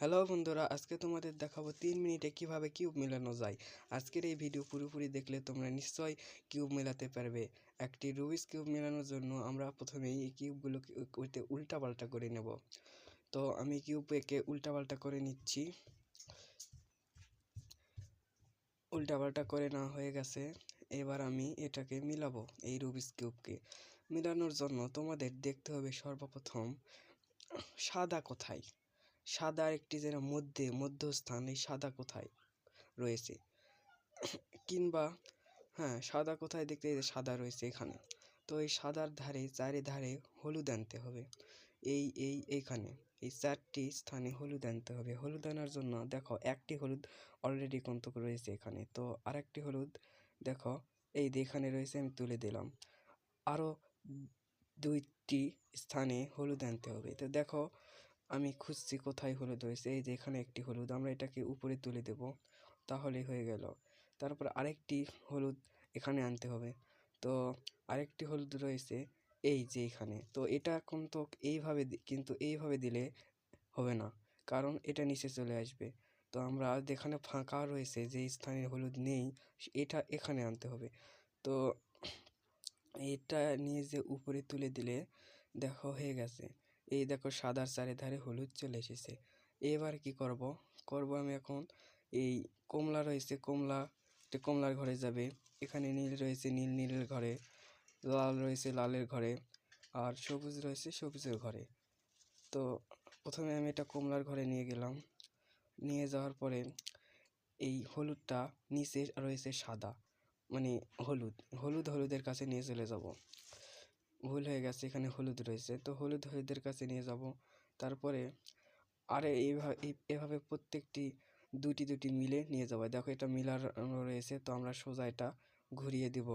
Hello বন্ধুরা, আজকে তোমাদের দেখাবো তিন মিনিটে কীভাবে কিউব মেলানো যায়। আজকের এই ভিডিও পুরোপুরি দেখলে তোমরা নিশ্চয়ই কিউব মেলাতে পারবে। একটি রুবিস কিউব মেলানোর জন্য আমরা প্রথমেই এই কিউবগুলোকে ওইতে উল্টাপাল্টা করে নেব। তো আমি কিউবকে উল্টাপাল্টা করে নিচ্ছি। উল্টাপাল্টা করে না হয়ে গেছে। এবার আমি এটাকে মিলাবো এই রুবিস কিউবকে। মেলানোর জন্য তোমাদের দেখতে হবে সর্বপ্রথম সাদা কোথায়? সাদা একটি যেন মধ্যে, মধ্যস্থান, এই সাদা কোথায় রয়েছে? কিংবা হ্যাঁ সাদা কোথায় দেখতে সাদা রয়েছে এখানে। তো এই সাদার ধারে চারিধারে হলুদ আনতে হবে। এই এই, এইখানে। এই চারটি স্থানে হলুদ আনতে হবে। হলুদ আনার জন্য দেখো একটি হলুদ অলরেডি কন্তক রয়েছে এখানে। তো আরেকটি হলুদ দেখো, এই এখানে রয়েছে আমি তুলে দিলাম। আরও দুইটি স্থানে হলুদ আনতে হবে। তো দেখো আমি খুঁজছি কোথায় হলুদ হয়েছে, এই যে এখানে একটি হলুদ, আমরা এটাকে উপরে তুলে দেব তাহলে হয়ে গেল। তারপর আরেকটি হলুদ এখানে আনতে হবে। তো আরেকটি হলুদ রয়েছে এই যে এখানে। তো এটা এখন তো এইভাবে কিন্তু এইভাবে দিলে হবে না, কারণ এটা নিচে চলে আসবে। তো আমরা যেখানে ফাঁকা রয়েছে, যে স্থানে হলুদ নেই এটা এখানে আনতে হবে। তো এটা নিয়ে যে উপরে তুলে দিলে, দেখো হয়ে গেছে। এই দেখো সাদার চারিধারে হলুদ চলে এসেছে। এবার কি করব? করব আমি এখন এই কমলা রয়েছে, কমলা, এটা কমলার ঘরে যাবে। এখানে নীল রয়েছে, নীল নীলের ঘরে, লাল রয়েছে লালের ঘরে, আর সবুজ রয়েছে সবুজের ঘরে। তো প্রথমে আমি এটা কমলার ঘরে নিয়ে গেলাম। নিয়ে যাওয়ার পরে এই হলুদটা নিচে রয়েছে সাদা মানে হলুদ হলুদ হলুদের কাছে নিয়ে চলে যাব। ভুল হয়ে গেছে, এখানে হলুদ রয়েছে। তো হলুদ হলুদের কাছে নিয়ে যাব। তারপরে আরে এইভাবে এভাবে প্রত্যেকটি দুটি দুটি মিলে নিয়ে যাব। দেখো এটা মিলার রয়েছে, তো আমরা সোজা এটা ঘুরিয়ে দিব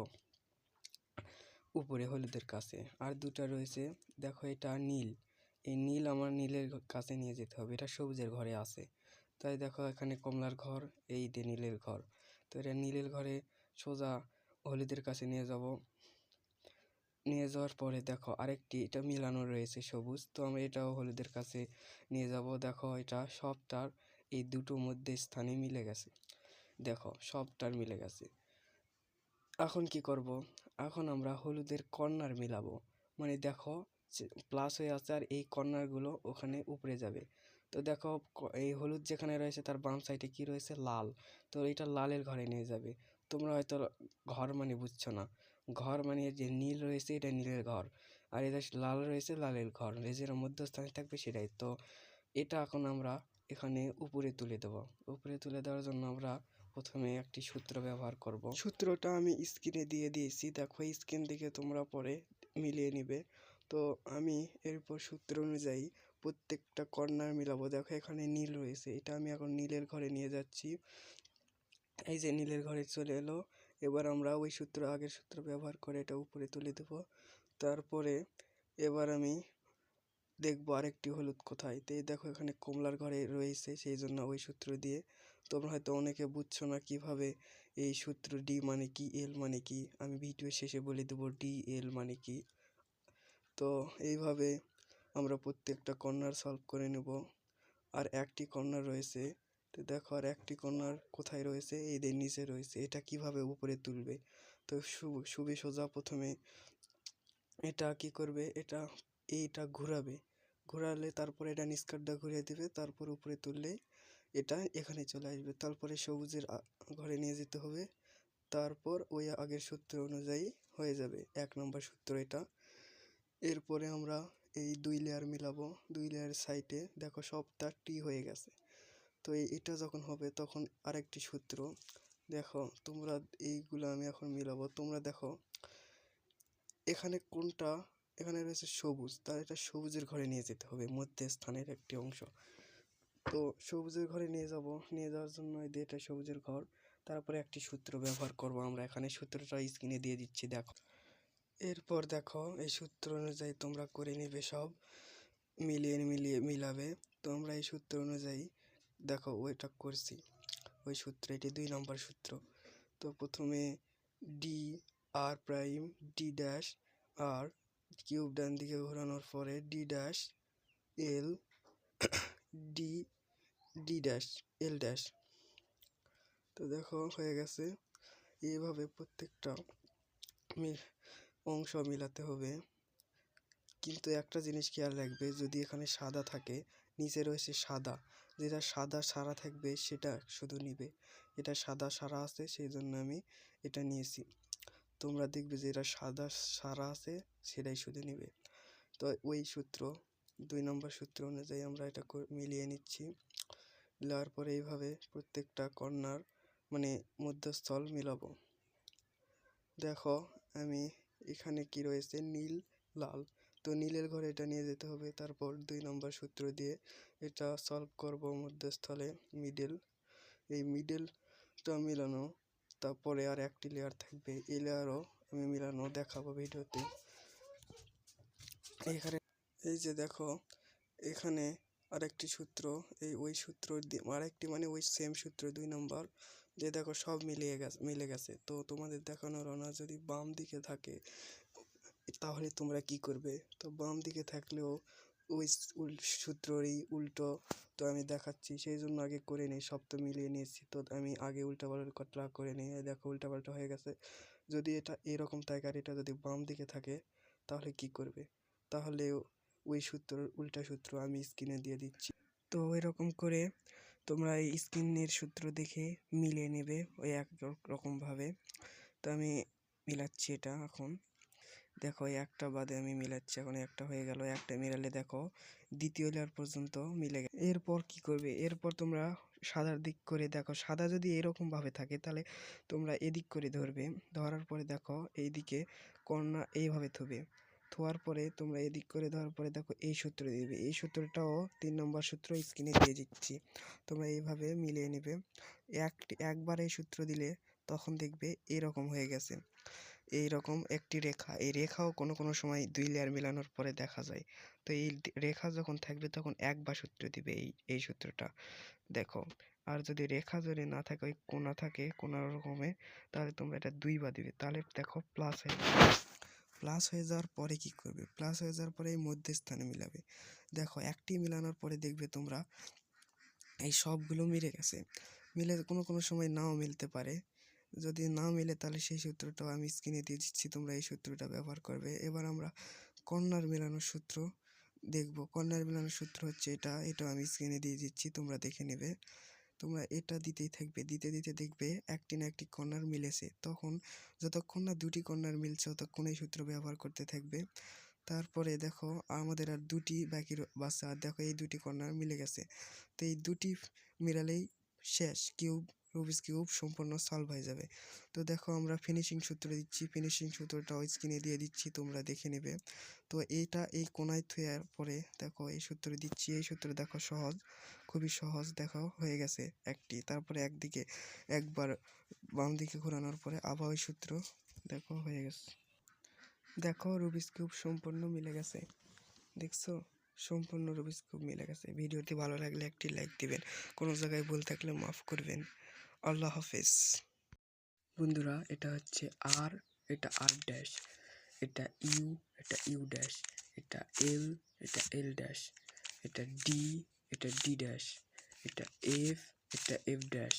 উপরে হলুদের কাছে। আর দুটা রয়েছে, দেখো এটা নীল। এই নীল আমার নীলের কাছে নিয়ে যেতে হবে, এটা সবুজের ঘরে আছে। তাই দেখো এখানে কমলার ঘর, এই যে নীলের ঘর। তো এটা নীলের ঘরে সোজা হলুদের কাছে নিয়ে যাব। নিয়ে যাওয়ার পরে দেখো আরেকটি, এটা মিলানো রয়েছে সবুজ। তো আমরা এটাও হলুদের কাছে নিয়ে যাব। দেখো এটা সবটার, এই দুটো মধ্যে স্থানে মিলে গেছে। দেখো সবটার মিলে গেছে। এখন কি করব? এখন আমরা হলুদের কর্নার মিলাবো। মানে দেখো প্লাস হয়ে আছে আর এই কর্নারগুলো ওখানে উপরে যাবে। তো দেখো এই হলুদ যেখানে রয়েছে তার বাম সাইডে কি রয়েছে? লাল। তো এটা লালের ঘরে নিয়ে যাবে। তোমরা হয়তো ঘর মানে বুঝছ না। ঘর মানে যে নীল রয়েছে, এটা নীলের ঘর। আর এটা লাল রয়েছে, লালের ঘর। যেটা মধ্যস্থানে থাকবে সেটাই। তো এটা এখন আমরা এখানে উপরে তুলে দেবো। উপরে তুলে দেওয়ার জন্য আমরা প্রথমে একটি সূত্র ব্যবহার করব। সূত্রটা আমি স্ক্রিনে দিয়ে দিয়েছি। দেখো স্ক্রিন দিকে তোমরা পরে মিলিয়ে নিবে। তো আমি এরপর সূত্র অনুযায়ী প্রত্যেকটা কর্নার মিলাবো। দেখো, এখানে নীল রয়েছে। এটা আমি এখন নীলের ঘরে নিয়ে যাচ্ছি। এই যে নীলের ঘরে চলে এলো। এবার আমরা ওই সূত্র আগের সূত্র ব্যবহার করে এটা উপরে তুলে দেব। তারপরে এবার আমি দেখব আরেকটি হলুদ কোথায়। তো এই দেখো এখানে কমলার ঘরে রয়েছে, সেই জন্য ওই সূত্র দিয়ে। তোমরা হয়তো অনেকে বুঝছ না কীভাবে এই সূত্র ডি মানে কি এল মানে কি। আমি ভিডিও শেষে বলে দেবো ডি এল মানে কি। তো এইভাবে আমরা প্রত্যেকটা কর্নার সলভ করে নেব। আর একটি কর্নার রয়েছে তো দেখো আর একটি কর্নার কোথায় রয়েছে? যে নিচে রয়েছে। এটা কীভাবে উপরে তুলবে? তো সুবি সোজা প্রথমে এটা কি করবে? এটা, এইটা ঘোরাবে। ঘোরালে তারপরে এটা নিষ্কাটটা ঘুরিয়ে দিবে। তারপর উপরে তুললে এটা এখানে চলে আসবে। তারপরে সবুজের ঘরে নিয়ে যেতে হবে। তারপর ওই আগের সূত্র অনুযায়ী হয়ে যাবে। এক নম্বর সূত্র এটা। এরপরে আমরা এই দুই লেয়ার মিলাবো। দুই লেয়ার সাইডে দেখো সবটা টি হয়ে গেছে। তো এটা যখন হবে তখন আরেকটি সূত্র। দেখো, তোমরা এইগুলো আমি এখন মিলাবো। তোমরা দেখো, এখানে কোনটা, এখানে রয়েছে সবুজ। তার এটা সবুজের ঘরে নিয়ে যেতে হবে, মধ্যে স্থানের একটি অংশ। তো সবুজের ঘরে নিয়ে যাব, নিয়ে যাওয়ার জন্য এই এটা সবুজের ঘর। তারপরে একটি সূত্র ব্যবহার করব আমরা। এখানে সূত্রটা স্ক্রিনে দিয়ে দিচ্ছি, দেখো। এরপর দেখো, এই সূত্র অনুযায়ী তোমরা করে নেবে সব, মিলিয়ে মিলিয়ে মিলাবে। তোমরা এই সূত্র অনুযায়ী দেখো, ওইটা করছি। ওই সূত্র, এটি দুই নম্বর সূত্র। তো প্রথমে D R prime D dash R cube ডান দিকে ঘোরানোর পরে D dash L D D dash L dash তো দেখো, হয়ে গেছে। এইভাবে প্রত্যেকটা অংশ মিলাতে হবে। কিন্তু একটা জিনিস খেয়াল রাখবে, যদি এখানে সাদা থাকে, নিচে রয়েছে সাদা। যেটা সাদা সারা থাকবে সেটা শুধু নিবে। এটা সাদা সারা আছে সেই জন্য আমি এটা নিয়েছি। তোমরা দেখবে যে এটা সাদা সারা আছে, সেটাই শুধু নিবে। তো ওই সূত্র, দুই নম্বর সূত্র অনুযায়ী আমরা এটা মিলিয়ে নিচ্ছি। নেওয়ার পরে এইভাবে প্রত্যেকটা কর্নার মানে মধ্যস্থল মিলাবো। দেখো, আমি এখানে কি রয়েছে? নীল, লাল। তো নীলের ঘরে এটা নিয়ে যেতে হবে। তারপর দুই নম্বর সূত্র দিয়ে এটা সলভ করব মধ্যস্থলে মিডল এই মিডলটা মিলানো, তারপরে আর একটি লেয়ার থাকবে। এই লেয়ারও আমি মিলানো দেখাবো ভিডিওতে। এখানে এই যে দেখো, এখানে আরেকটি সূত্র, এই ওই সূত্র আরেকটি মানে ওই সেম সূত্র দুই নম্বর যে দেখো সব মিলিয়ে গেছে, মিলে গেছে। তো তোমাদের দেখানোর না যদি বাম দিকে থাকে, তাহলে তোমরা কি করবে? তো বাম দিকে থাকলেও ওই সূত্ররই উল্টো তো আমি দেখাচ্ছি। সেই জন্য আগে করে নিই, সব তো মিলিয়ে নিয়েছি। তো আমি আগে উল্টা পাল্টা করে নিই। দেখো উল্টা পাল্টা হয়ে গেছে। যদি এটা এরকম থাকে আর এটা যদি বাম দিকে থাকে, তাহলে কি করবে? তাহলে ওই সূত্র, উল্টা সূত্র আমি স্ক্রিনে দিয়ে দিচ্ছি। তো এরকম করে তোমরা এই স্ক্রিনের সূত্র দেখে মিলিয়ে নেবে, ওই এক রক- রকমভাবে। তো আমি মিলাচ্ছি এটা এখন। দেখো একটা বাদে আমি মিলাচ্ছি, এখন একটা হয়ে গেল একটা মিলালে দেখো, দ্বিতীয় লেয়ার পর্যন্ত মিলে গেছে এরপর কি করবে? এরপর তোমরা সাদার দিক করে দেখো, সাদা যদি এরকম ভাবে থাকে, তাহলে তোমরা এদিক করে ধরবে, ধরার পরে দেখো, এইদিকে কর্না এইভাবে থবে। থোয়ার পরে তোমরা এদিক করে ধরার পরে দেখো, এই সূত্র দিবে। এই সূত্রটাও তিন নম্বর সূত্র স্ক্রিনে দিয়ে দিচ্ছি। তোমরা এইভাবে মিলিয়ে নেবে। একটি একবার এই সূত্র দিলে তখন দেখবে এরকম হয়ে গেছে। এই রকম একটি রেখা। এই রেখাও কোনো কোনো সময় দুই লেয়ার মেলানোর পরে দেখা যায়। তো এই রেখা যখন থাকবে তখন এক বা সূত্র দিবে এই এই সূত্রটা। দেখো, আর যদি রেখা যদি না থাকে, ওই কোনা থাকে কোনো রকমে, তাহলে তোমরা এটা দুইবার দিবে। তাহলে দেখো প্লাস হয়ে প্লাস হয়ে যাওয়ার পরে কি করবে? প্লাস হয়ে যাওয়ার পরে এই মধ্যস্থানে মিলাবে। দেখো, একটি মেলানোর পরে দেখবে তোমরা এই সবগুলো মিলে গেছে। মিলে কোনো কোনো সময় নাও মিলতে পারে। যদি না মিলে তাহলে সেই সূত্রটাও আমি স্ক্রিনে দিয়ে দিচ্ছি, তোমরা এই সূত্রটা ব্যবহার করবে। এবার আমরা কর্নার মেলানোর সূত্র দেখব। কর্নার মেলানোর সূত্র হচ্ছে এটা এটা আমি স্ক্রিনে দিয়ে দিচ্ছি, তোমরা দেখে নেবে। তোমরা এটা দিতেই থাকবে, দিতে দিতে দেখবে একটি না একটি কর্নার মিলেছে। তখন যতক্ষণ না দুটি কর্নার মিলছে, ততক্ষণ এই সূত্র ব্যবহার করতে থাকবে। তারপরে দেখো, আমাদের আর দুটি বাকি বাচ্চা আর দেখো, এই দুটি কর্নার মিলে গেছে। তো এই দুটি মিলালেই শেষ। কিউব রুবিস কিউব সম্পূর্ণ সলভ হয়ে যাবে। তো দেখো আমরা ফিনিশিং সূত্র দিচ্ছি। ফিনিশিং সূত্রটা সূত্রটাও স্ক্রিনে দিয়ে দিচ্ছি, তোমরা দেখে নেবে। তো এইটা এই কোনায় থুয়ার পরে দেখো এই সূত্র দিচ্ছি। এই সূত্র দেখো সহজ, খুবই সহজ দেখো, হয়ে গেছে একটি। তারপরে একদিকে একবার বাম দিকে ঘোরানোর পরে আবার ওই সূত্র দেখো, হয়ে গেছে। দেখো রুবিস কিউব সম্পূর্ণ মিলে গেছে। দেখছ? সম্পূর্ণ রুবিস কিউব মিলে গেছে। ভিডিওটি ভালো লাগলে একটি লাইক দিবেন। কোনো জায়গায় ভুল থাকলে মাফ করবেন। আল্লাহ হাফেজ। বন্ধুরা, এটা হচ্ছে আর, এটা আর ড্যাশ এটা ইউ এটা ইউ ড্যাশ এটা এল এটা এল ড্যাশ এটা ডি এটা ডি ড্যাশ এটা এফ এটা এফ ড্যাশ